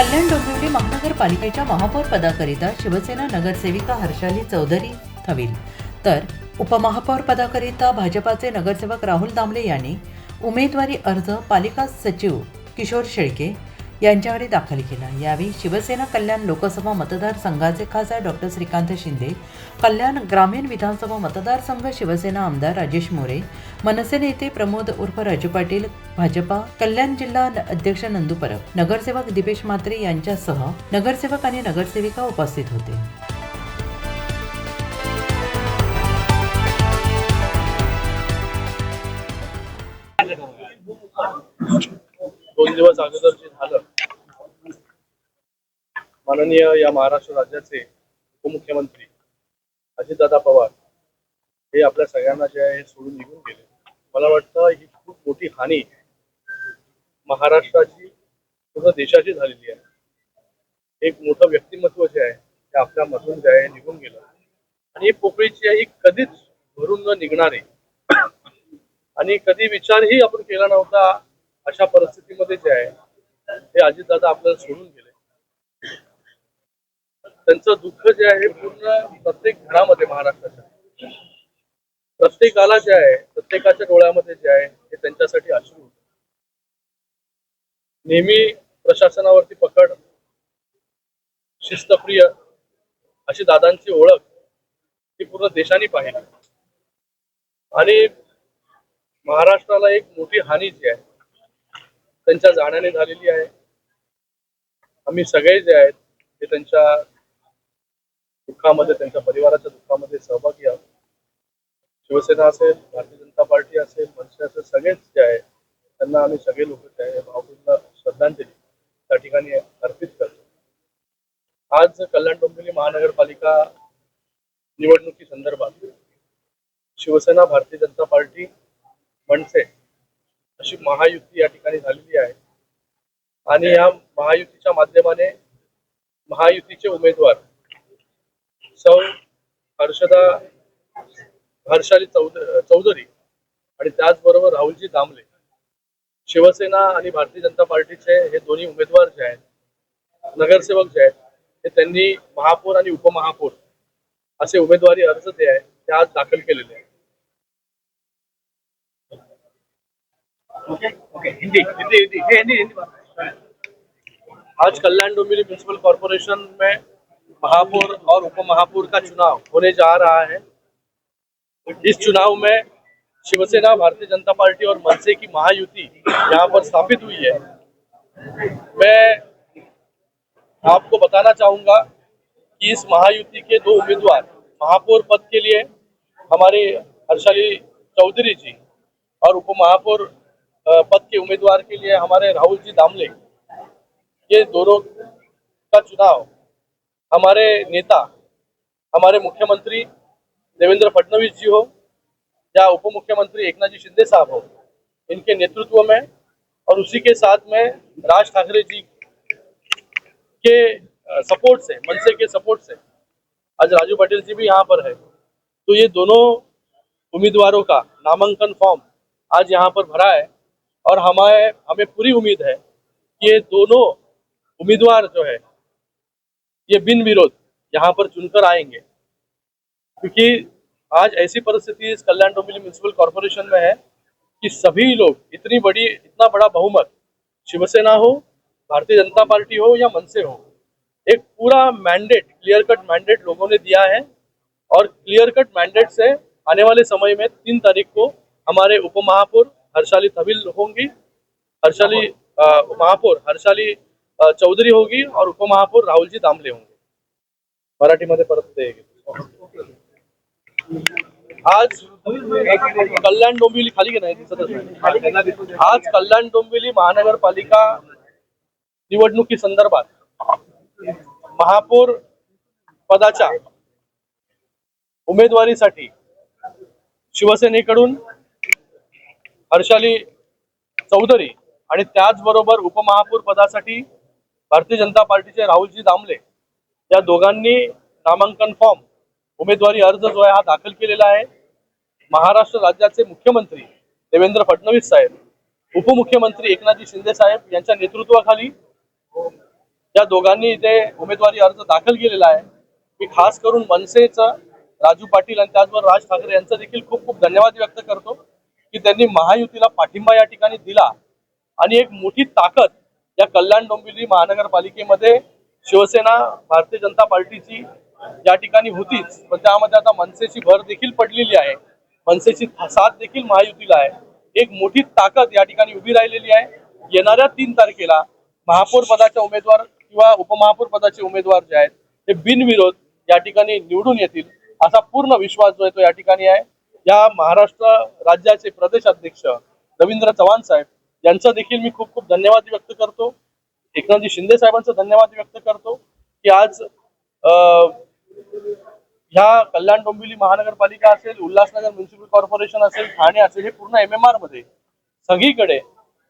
कल्याण डोंबिवली महानगरपालिकेच्या महापौर पदाकरिता शिवसेना नगरसेविका हर्षाली चौधरी थविल. तर उपमहापौर पदाकरिता भाजपाचे नगरसेवक राहुल दामले यांनी उमेदवारी अर्ज पालिका सचिव किशोर शेळके यांच्याकडे दाखल केला. यावेळी शिवसेना कल्याण लोकसभा मतदारसंघाचे खासदार डॉक्टर श्रीकांत शिंदे कल्याण ग्रामीण विधानसभा मतदारसंघ शिवसेना आमदार राजेश मोरे मनसे नेते प्रमोद उर्फ राजू पाटील भाजपा कल्याण जिल्हा अध्यक्ष नंदू परब नगरसेवक दिपेश म्हात्रे यांच्यासह नगरसेवक आणि नगरसेविका उपस्थित होते. दोन दिवस अगोदर माननीय या महाराष्ट्र राज्याचे उपमुख्यमंत्री अजितदादा पवार हे आपल्या सगळ्यांना जे आहे हे सोडून निघून गेले. मला वाटतं ही खूप मोठी हानी महाराष्ट्राची पूर्ण देशाची झालेली आहे. एक मोठं व्यक्तिमत्व जे आहे ते आपल्या मधून जे आहे निघून गेलं. आणि ही पोकळीची आहे ही कधीच भरून न निघणारी आणि कधी विचारही आपण केला नव्हता अशा परिस्थितीमध्ये जे आहे ते अजितदादा आपल्याला सोडून गेले. त्यांचं दुःख जे आहे पूर्ण प्रत्येक घरामध्ये महाराष्ट्राच्या प्रत्येकाला जे आहे प्रत्येकाच्या डोळ्यामध्ये जे आहे ते त्यांच्यासाठी अश्रू. नेहमी प्रशासनावरती पकड शिस्तप्रिय अशी दादांची ओळख ही पूर्ण देशाने पाहिली. आणि महाराष्ट्राला एक मोठी हानी जी आहे त्यांच्या जाण्याने झालेली आहे. आम्ही सगळे जे आहेत ते त्यांच्या दुःखामध्ये त्यांच्या परिवाराच्या दुःखामध्ये सहभागी आहोत. शिवसेना असेल भारतीय जनता पार्टी असेल मनसे असेल सगळेच जे आहे त्यांना आम्ही सगळे लोक जे आहे भावपूर्ण श्रद्धांजली त्या ठिकाणी अर्पित करतो. आज कल्याण डोंबिवली महानगरपालिका निवडणुकी संदर्भात शिवसेना भारतीय जनता पार्टी मनसे अशी महायुती या ठिकाणी झालेली आहे. आणि या महायुतीच्या माध्यमाने महायुतीचे उमेदवार सौ हर्षदा हर्षाली चौध चौधरी आणि त्याचबरोबर राहुलजी दामले. शिवसेना आणि भारतीय जनता पार्टीचे हे दोन्ही उमेदवार जे आहेत नगरसेवक जे आहेत ते त्यांनी महापौर आणि उपमहापौर असे उमेदवारी अर्ज जे आहे ते आज दाखल केलेले आहे ओके ओके हिंदी हिंदी हिंदी हे हिंदी हिंदी. आज कल्याण डोंबिवली म्यूनिसिपल कॉरपोरेशन में महापौर और उप महापौर का चुनाव होने जा रहा है। इस चुनाव में शिवसेना, भारतीय जनता पार्टी और मनसे की महायुति यहाँ पर स्थापित हुई है। मैं आपको बताना चाहूँगा कि इस महायुति के दो उम्मीदवार महापौर पद के लिए हमारे हर्षाली चौधरी जी और उप महापौर पद के उम्मीदवार के लिए हमारे राहुल जी दामले, ये दोनों का चुनाव हमारे नेता, हमारे मुख्यमंत्री देवेंद्र फडणवीस जी हो, या उप मुख्यमंत्री एकनाथ जी शिंदे साहब हो, इनके नेतृत्व में और उसी के साथ में राज ठाकरे जी के सपोर्ट से, मनसे के सपोर्ट से, आज राजू पटेल जी भी यहाँ पर है। तो ये दोनों उम्मीदवारों का नामांकन फॉर्म आज यहाँ पर भरा है और हमारे, हमें पूरी उम्मीद है कि ये दोनों उम्मीदवार जो है ये बिन विरोध यहाँ पर चुनकर आएँगे। क्योंकि आज ऐसी परिस्थिति इस कल्याण डोंबिवली म्यूनिसिपल कॉरपोरेशन में है कि सभी लोग, इतनी बड़ी, इतना बड़ा बहुमत, शिवसेना हो, भारतीय जनता पार्टी हो या मनसे हो, एक पूरा मैंडेट क्लियर कट मैंडेट लोगों ने दिया है और क्लियर कट मैंडेट से आने वाले समय में तीन तारीख को हमारे उप महापौर हर्षाली थविल होंगी, हर्षाली महापौर हर्षाली चौधरी होगी और उपमहापौर राहुलजी दामले होंगे। मराठीमध्ये परत ते आज कल्याण डोंबिवली खाली की नाही दिसतच आज कल्याण डोंबिवली महानगरपालिका निवडणुकी संदर्भात महापौर पदाच्या उमेदवारीसाठी शिवसेनेकडून हर्षाली चौधरी आणि त्याचबरोबर उपमहापौर पदासाठी भारतीय जनता पार्टीचे राहुलजी दामले या दोघांनी नामांकन फॉर्म उमेदवारी अर्ज जो आहे हा दाखल केलेला आहे. महाराष्ट्र राज्याचे मुख्यमंत्री देवेंद्र फडणवीस साहेब उपमुख्यमंत्री एकनाथजी शिंदे साहेब यांच्या नेतृत्वाखाली या दोघांनी इथे उमेदवारी अर्ज दाखल केलेला आहे. मी खास करून मनसेचं राजू पाटील आणि त्याचबरोबर राज ठाकरे यांचं देखील खूप खूप धन्यवाद व्यक्त करतो की त्यांनी महायुतीला पाठिंबा या ठिकाणी दिला. आणि एक मोठी ताकद या कल्याण डोंबिवली महानगरपालिकेमध्ये शिवसेना भारतीय जनता पार्टीची या ठिकाणी होतीच पण त्यामध्ये आता मनसेची भर देखील पडलेली आहे. मनसेची साथ देखील महायुतीला आहे. एक मोठी ताकद या ठिकाणी उभी राहिलेली आहे. येणाऱ्या तीन तारखेला महापौर पदाच्या उमेदवार किंवा उपमहापौर पदाचे उमेदवार जे आहेत ते बिनविरोध या ठिकाणी निवडून येतील असा पूर्ण विश्वास जो आहे तो या ठिकाणी आहे. या महाराष्ट्र राज्याचे प्रदेश अध्यक्ष रवींद्र चव्हाण साहेब यांचा देखील मी खूप खूप धन्यवाद व्यक्त करतो. एकनाथजी शिंदे साहेबांचा धन्यवाद व्यक्त करतो की आज ह्या कल्याण डोंबिवली महानगरपालिका असेल उल्हासनगर म्युन्सिपल कॉर्पोरेशन असेल ठाणे असेल हे पूर्ण एम एम आरमध्ये सगळीकडे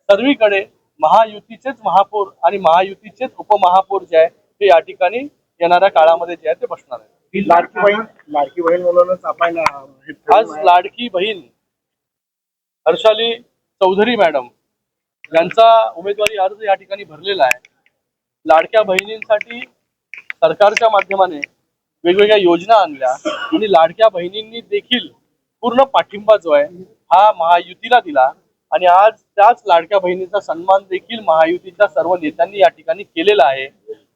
सर्वीकडे महायुतीचेच महापौर आणि महायुतीचेच उपमहापौर जे आहे ते या ठिकाणी येणाऱ्या काळामध्ये जे आहे ते बसणार आहे ही लाडकी बहीण लाडकी बहीण म्हणूनच आपण आज. लाडकी बहीण हर्षाली चौधरी मॅडम यांचा उमेदवारी अर्ज या ठिकाणी भरलेला आहे लाडक्या बहिणींसाठी सरकारच्या माध्यमाने वेगवेगळ्या योजना आणल्या आणि लाडक्या बहिणींनी देखील पूर्ण पाठिंबा जो आहे हा महायुतीला दिला. आणि आज त्याच लाडक्या बहिणीचा सन्मान देखील महायुतीच्या सर्व नेत्यांनी या ठिकाणी केलेला आहे.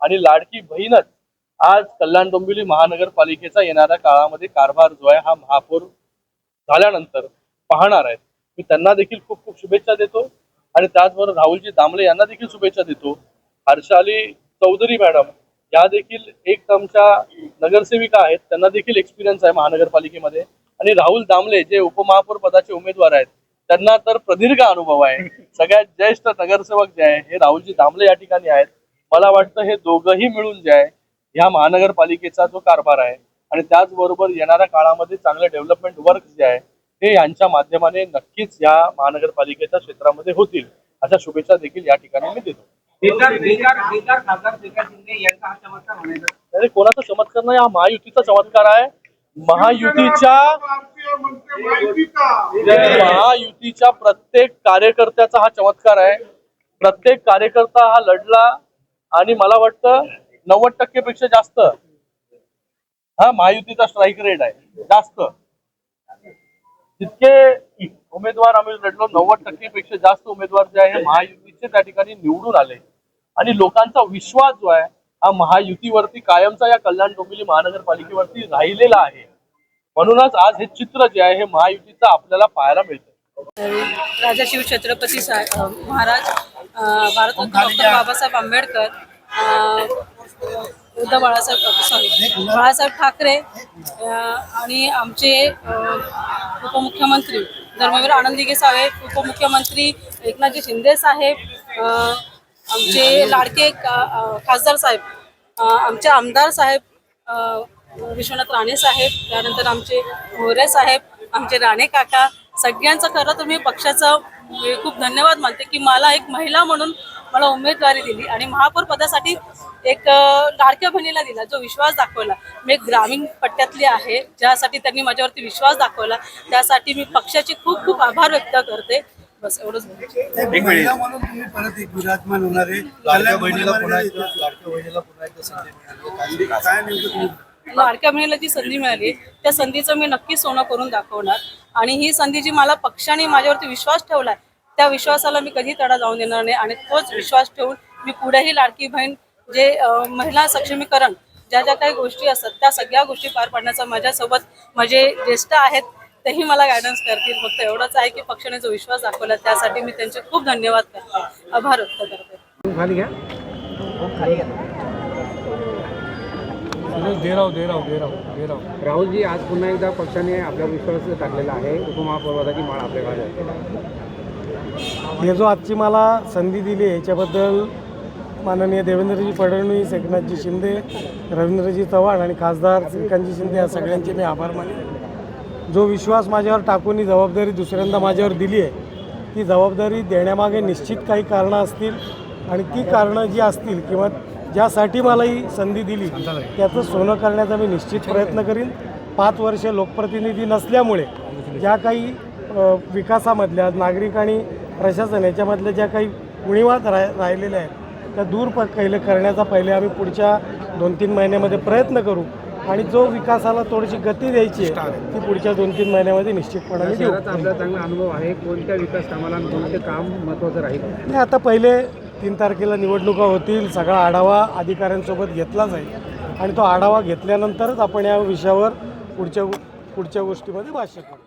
आणि लाडकी बहीणच आज कल्याण डोंबिवली महानगरपालिकेचा येणाऱ्या काळामध्ये कारभार जो आहे हा महापौर झाल्यानंतर पाहणार आहेत. मी त्यांना देखील खूप खूप शुभेच्छा देतो. आणि त्याचबरोबर राहुलजी दामले यांना देखील शुभेच्छा देतो. हर्षाली चौधरी मॅडम या देखील एक आमच्या नगरसेविका आहेत. त्यांना देखील एक्सपिरियन्स आहे महानगरपालिकेमध्ये. आणि राहुल दामले जे उपमहापौर पदाचे उमेदवार आहेत त्यांना तर प्रदीर्घ अनुभव आहे. सगळ्यात ज्येष्ठ नगरसेवक जे आहे हे राहुलजी दामले या ठिकाणी आहेत. मला वाटतं हे दोघंही मिळून जे आहे ह्या महानगरपालिकेचा जो कारभार आहे आणि त्याचबरोबर येणाऱ्या काळामध्ये चांगलं डेव्हलपमेंट वर्क जे आहे हे यांच्या माध्यमाने नक्कीच या महानगरपालिकेच्या क्षेत्रामध्ये होतील. अशा शुभेच्छा देखील या ठिकाणी मी देतो. कोणाचा चमत्कार नाही? हा महायुतीचा चमत्कार आहे. महायुतीच्या महायुतीच्या प्रत्येक कार्यकर्त्याचा हा चमत्कार आहे. प्रत्येक कार्यकर्ता हा लढला आणि मला वाटतं नव्वद टक्के पेक्षा जास्त हा महायुतीचा स्ट्राईक रेट आहे. जास्त. जितके उमेदवार आम्ही लढलो नव्वद टक्के पेक्षा जास्त उमेदवार जे आहे महायुतीचे त्या ठिकाणी निवडून आले. आणि लोकांचा विश्वास जो आहे हा महायुतीवरती कायमचा या कल्याण डोंबिवली महानगरपालिकेवरती राहिलेला आहे. म्हणूनच आज हे चित्र जे आहे हे महायुतीचं आपल्याला पाहायला मिळतं राजा शिव छत्रपती महाराज अ, भारतरत्न डॉक्टर बाबासाहेब आंबेडकर उद्धव बाळासाहेब सॉरी बाळासाहेब ठाकरे आणि आमचे उपमुख्यमंत्री धर्मवीर आनंदीगे साहेब उपमुख्यमंत्री एकनाथजी शिंदे साहेब आमचे लाडके का- खासदार साहेब आमचे आमदार साहेब विश्वनाथ राणे साहेब त्यानंतर आमचे मोरे साहेब आमचे राणे काका सगळ्यांचं खरं तुम्ही पक्षाचं मी खूप धन्यवाद मानते की मला एक महिला म्हणून मला उमेदवारी दिली आणि महापौर पदासाठी एक लाडक्या बहिणीला दिला जो विश्वास दाखवला. मी एक ग्रामीण पट्ट्यातली आहे ज्यासाठी त्यांनी माझ्यावरती विश्वास दाखवला. त्यासाठी मी पक्षाचे खूप खूप आभार व्यक्त करते. बस एवढंच बोलते एक महिला म्हणून तुम्ही परत एक विराजमान होणार लाडक्या बहिणीला पुन्हा एकदा संधी मिळाली. काय- लाडक्या बहिणीला जी संधी मिळाली त्या संधीचं मी नक्की सोनं करून दाखवणार. आणि ही संधी जी मला पक्षाने माझ्यावरती विश्वास ठेवलाय त्या विश्वासाला मी कधी तडा जाऊन देणार नाही. आणि तोच विश्वास ठेवून मी पुढेही लाडकी बहीण जे महिला सक्षमीकरण ज्या ज्या काही गोष्टी असतात त्या सगळ्या गोष्टी पार पाडण्याचा माझ्यासोबत माझे ज्येष्ठ आहेत तेही मला गायडन्स करतील. फक्त एवढंच आहे की पक्षाने जो विश्वास दाखवला त्यासाठी मी त्यांचे खूप धन्यवाद करते. आभार व्यक्त करते. हूँ दे रहा हूँ दे रहा हूँ दे रहा हूँ राहुलजी आज पुन्हा एकदा पक्षाने आपल्या विश्वास टाकलेला आहे. उपमहापौरपदाची माळ आपल्या भागात हे जो आजची मला संधी दिली आहे याच्याबद्दल माननीय देवेंद्रजी फडणवीस एकनाथजी शिंदे रवींद्रजी चव्हाण आणि खासदार श्रीकांतजी शिंदे या सगळ्यांचे मी आभार मानेन जो विश्वास माझ्यावर टाकून ही जबाबदारी दुसऱ्यांदा माझ्यावर दिली आहे ती जबाबदारी देण्यामागे निश्चित काही कारणं असतील आणि ती कारणं जी असतील किंवा ज्यासाठी मला ही संधी दिली त्याचं सोनं करण्याचा मी निश्चित प्रयत्न करीन. पाच वर्ष लोकप्रतिनिधी नसल्यामुळे ज्या काही विकासामधल्या नागरिक आणि प्रशासन याच्यामधल्या ज्या काही उणीवा राह राहिलेल्या आहेत त्या दूर प पहिले करण्याचा पहिले आम्ही पुढच्या दोन तीन महिन्यामध्ये प्रयत्न करू आणि जो विकासाला थोडीशी गती द्यायची आहे ती पुढच्या दोन तीन महिन्यामध्ये निश्चितपणाने आपला चांगला अनुभव आहे कोणत्या विकास कामाला आणि कोणते काम महत्त्वाचं राहील? नाही आता पहिले तीन तारखेला निवडणुका होतील सगळा आढावा अधिकाऱ्यांसोबत घेतला जाईल. आणि तो आढावा घेतल्यानंतरच आपण या विषयावर पुढच्या पुढच्या गोष्टीमध्ये भाष्य करू.